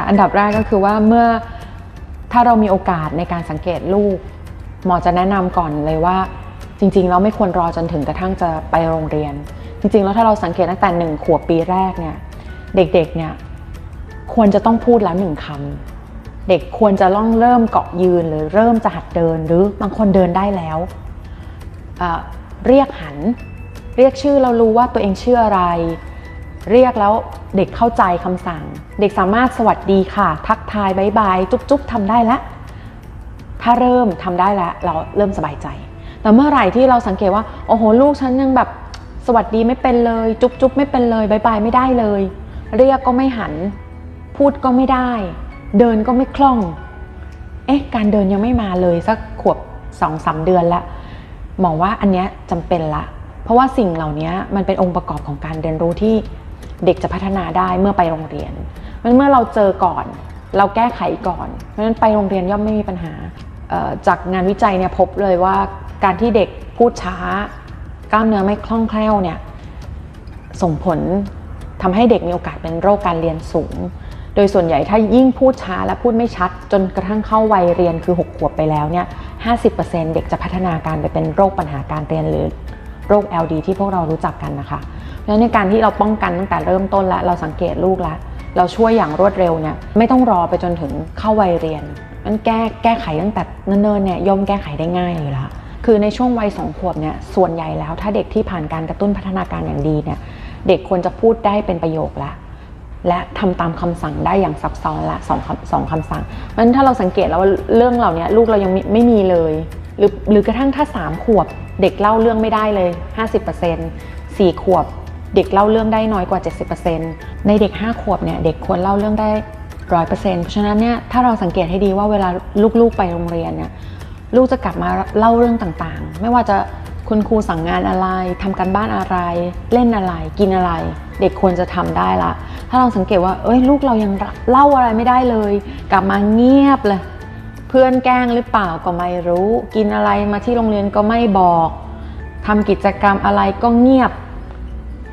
ะอันดับแรกก็คือว่าเมื่อถ้าเรามีโอกาสในการสังเกตลูก หมอจะแนะนำก่อนเลยว่า จริงๆเราไม่ควรรอจนถึงกระทั่งจะไปโรงเรียน จริงๆ แล้วถ้าเราสังเกตตั้งแต่หนึ่งขวบปีแรกเนี่ยเด็กๆเนี่ยควรจะต้องพูดแล้วหนึ่งคำเด็กควรจะต้องเริ่มเกาะยืนหรือเริ่มจะหัดเดินหรือบางคนเดินได้แล้วเเรียกหัน เรียกชื่อเรารู้ว่าตัวเองชื่ออะไร เรียกแล้วเด็กเข้าใจคำสั่ง เด็กสามารถสวัสดีค่ะ ทักทายบายบายจุ๊บจุ๊บทำได้แล้วถ้าเริ่มทำได้แล้วเราเริ่มสบายใจ แต่เมื่อไหร่ที่เราสังเกตว่าโอ้โหลูกฉันยังแบบสวัสดีไม่เป็นเลย จุ๊บจุ๊บไม่เป็นเลยบายบายไม่ได้เลย เรียกก็ไม่หัน พูดก็ไม่ได้ เดินก็ไม่คล่อง เอ๊ะการเดินยังไม่มาเลยสักขวบสองสามเดือนละมองว่าอันเนี้ยจำเป็นละ เพราะว่าสิ่งเหล่านี้มันเป็นองค์ประกอบของการเรียนรู้ที่ เด็กจะพัฒนาได้เมื่อไปโรงเรียนมันเมื่อเราเจอก่อน เราแก้ไขก่อน เพราะฉะนั้นไปโรงเรียนย่อมไม่มีปัญหา จากงานวิจัยเนี่ยพบเลยว่าการที่เด็กพูดช้า กล้ามเนื้อไม่คล่องแคล่วเนี่ยส่งผลทำให้เด็กมีโอกาสเป็นโรคการเรียนสูง โดยส่วนใหญ่ถ้ายิ่งพูดช้าและพูดไม่ชัด จนกระทั่งเข้าวัยเรียนคือ 6 ขวบไปแล้วเนี่ย 50%เด็กจะพัฒนาการไปเป็นโรคปัญหาการเรียนหรือโรค LD ที่พวกเรารู้จักกันนะคะ เพราะฉะนั้นในการที่เราป้องกันตั้งแต่เริ่มต้นแล้วเราสังเกตลูกแล้วเราช่วยอย่างรวดเร็วเนี่ยไม่ต้องรอไปจนถึงเข้าวัยเรียนมันแก้แก้ไขตั้งแต่เนิ่นๆเนี่ยย่อมแก้ไขได้ง่ายอยู่แล้วคือในช่วงวัยสองขวบเนี่ยส่วนใหญ่แล้วถ้าเด็กที่ผ่านการกระตุ้นพัฒนาการอย่างดีเนี่ยเด็กควรจะพูดได้เป็นประโยคละและทำตามคำสั่งได้อย่างซับซ้อนละสองคำสองคำสั่งเพราะฉะนั้นถ้าเราสังเกตแล้วว่าเรื่องเหล่านี้ลูกเรายังไม่ไม่มีเลย หรือหรือกระทั่งถ้า 3 ขวบ เด็กเล่าเรื่องไม่ได้เลย 50% 4 ขวบ เด็กเล่าเรื่องได้น้อยกว่า 70%ในเด็ก 5 ขวบเนี่ยเด็กควรเล่าเรื่องได้ร้อยเปอร์เซ็นต์เพราะฉะนั้นเนี่ยถ้าเราสังเกตให้ดีว่าเวลาลูกๆไปโรงเรียนเนี่ยลูกจะกลับมาเล่าเรื่องต่างๆ ไม่ว่าจะคุณครูสั่งงานอะไรทำการบ้านอะไร เล่นอะไร กินอะไร เด็กควรจะทำได้ละ ถ้าเราสังเกตว่า เอ้ยลูกเรายังเล่าอะไรไม่ได้เลย กลับมาเงียบเลย เพื่อนแกล้งหรือเปล่าก็ไม่รู้ กินอะไรมาที่โรงเรียนก็ไม่บอกทำกิจกรรมอะไรก็เงียบ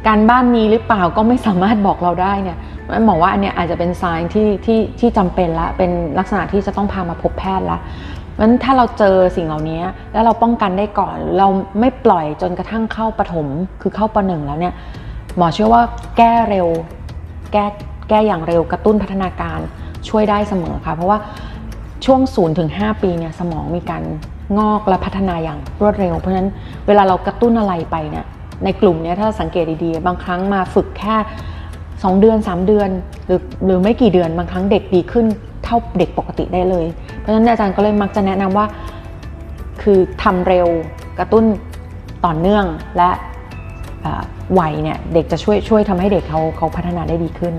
การบ้านมีหรือเปล่าก็ไม่สามารถบอกเราได้เนี่ยมันบอกว่าอันเนี้ยอาจจะเป็นไซน์ที่ที่ที่จำเป็นละเป็นลักษณะที่จะต้องพามาพบแพทย์ละงั้นถ้าเราเจอสิ่งเหล่านี้แล้วเราป้องกันได้ก่อน เราไม่ปล่อยจนกระทั่งเข้าปฐมคือเข้าปหนึ่งแล้วเนี่ยหมอเชื่อว่าแก้เร็วแก้แก้อย่างเร็วกระตุ้นพัฒนาการช่วยได้เสมอค่ะ เพราะว่าช่วง0ูนถึงหปีเนี่ยสมองมีการงอกและพัฒนาอย่างรวดเร็ว เพราะฉะนั้นเวลาเรากระตุ้นอะไรไปเนี่ย ในกลุ่มเนี้ยถ้าสังเกตดีๆ บางครั้งมาฝึกแค่ 2 เดือน 3 เดือน หรือหรือไม่กี่เดือนบางครั้งเด็กดีขึ้นเท่าเด็กปกติได้เลย เพราะฉะนั้นอาจารย์ก็เลยมักจะแนะนำว่า คือทำเร็วกระตุ้นต่อเนื่องและวัยเนี่ยเด็กจะช่วยช่วยทำให้เด็กเขาเขาพัฒนาได้ดีขึ้น